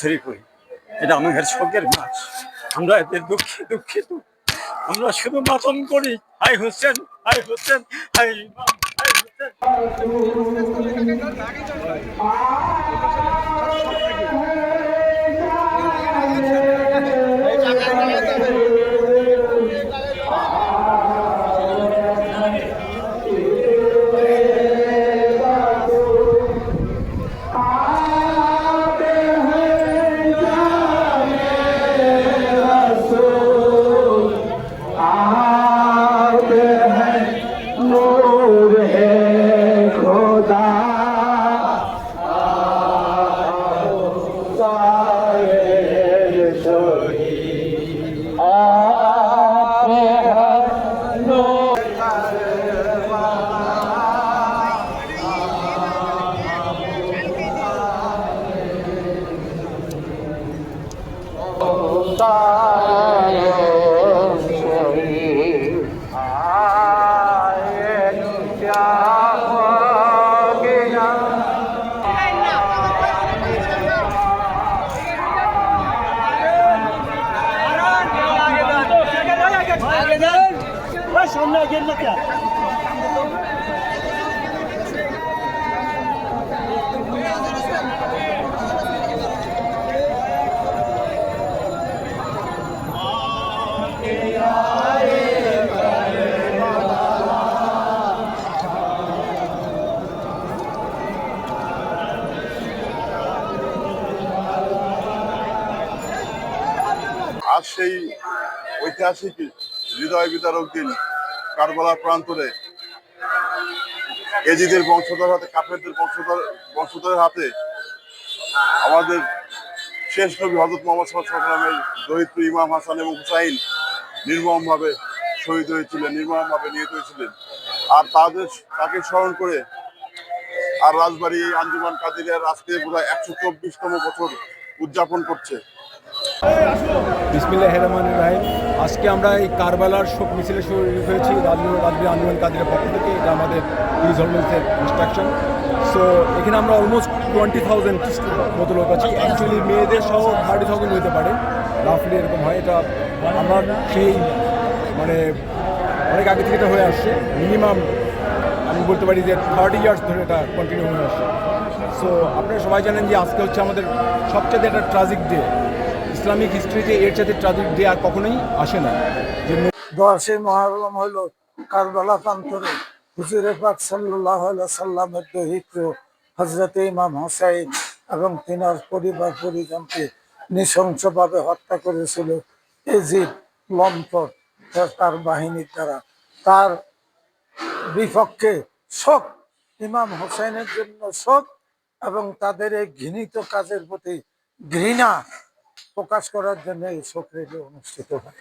বছরই করি এটা আমাদের শোকের মাছ। আমরা এদের দুঃখে দুঃখিত আমরা শুধু মাতন করি। হাই হোসেন হাই হোসেন, হাই হাই হোসেন। সামনে গেল না আজ সেই ঐতিহাসিক হৃদয় বিতারক দিন কারবালার প্রান্তরে। এজিদের বংশধর হাতে, কাফেরদের বংশধর, বংশধরের হাতে আমাদের শেষ নবী হজরত মোহাম্মদ সাল্লামের দরিদ্র ইমাম হাসান এবং হুসাইন নির্মমভাবে শহীদ হয়েছিলেন, নির্মমভাবে নিহত হয়েছিলেন। আর তাদের, তাকে স্মরণ করে আর রাজবাড়ি আঞ্জুমান কাদিরের আজকে পুরো একশো চব্বিশতম বছর উদযাপন করছে। বিসমিল্লাহ রহমান রাহিম। আজকে আমরা এই কারবালার শোক মিছিলে শরীর হয়েছি, রাজনীতি রাজবি আন্দোলন কাদের পক্ষ থেকে। এটা আমাদের পুলিশ হলমেন্সের ইনস্ট্রাকশন সো এখানে আমরা অলমোস্ট টোয়েন্টি থাউজেন্ড মতো লোক আছি। অ্যাকচুয়ালি মেয়েদের সহ থার্টি থাউজেন্ড হতে পারে। রাফলি এরকম হয়। এটা আমার সেই মানে অনেক আগে থেকে এটা হয়ে আসছে। মিনিমাম আমি বলতে পারি যে থার্টি ইয়ার্স ধরে এটা কন্টিনিউ হয়ে আসছে। সো আপনারা সবাই জানেন যে আজকে হচ্ছে আমাদের সবচেয়ে একটা ট্রাজিক ডে ইসলামিক হিস্ট্রিতে এর সাথে ট্রাজিক ডে আর কখনোই আসে না। যে দশই মহরম হইল কারবালা প্রান্তরে। হুজুরে পাক সাল্লাহ সাল্লামের দহিত্র হজরত ইমাম হোসাইন এবং তিনার পরিবার পরিজনকে নৃশংসভাবে হত্যা করেছিল। এজিদ লম্পট তার বাহিনীর দ্বারা। তার বিপক্ষে শোক, ইমাম হোসেনের জন্য শোক এবং তাদের এই ঘৃণিত কাজের প্রতি ঘৃণা প্রকাশ করার জন্য এই শোক রেডিও অনুষ্ঠিত হয়।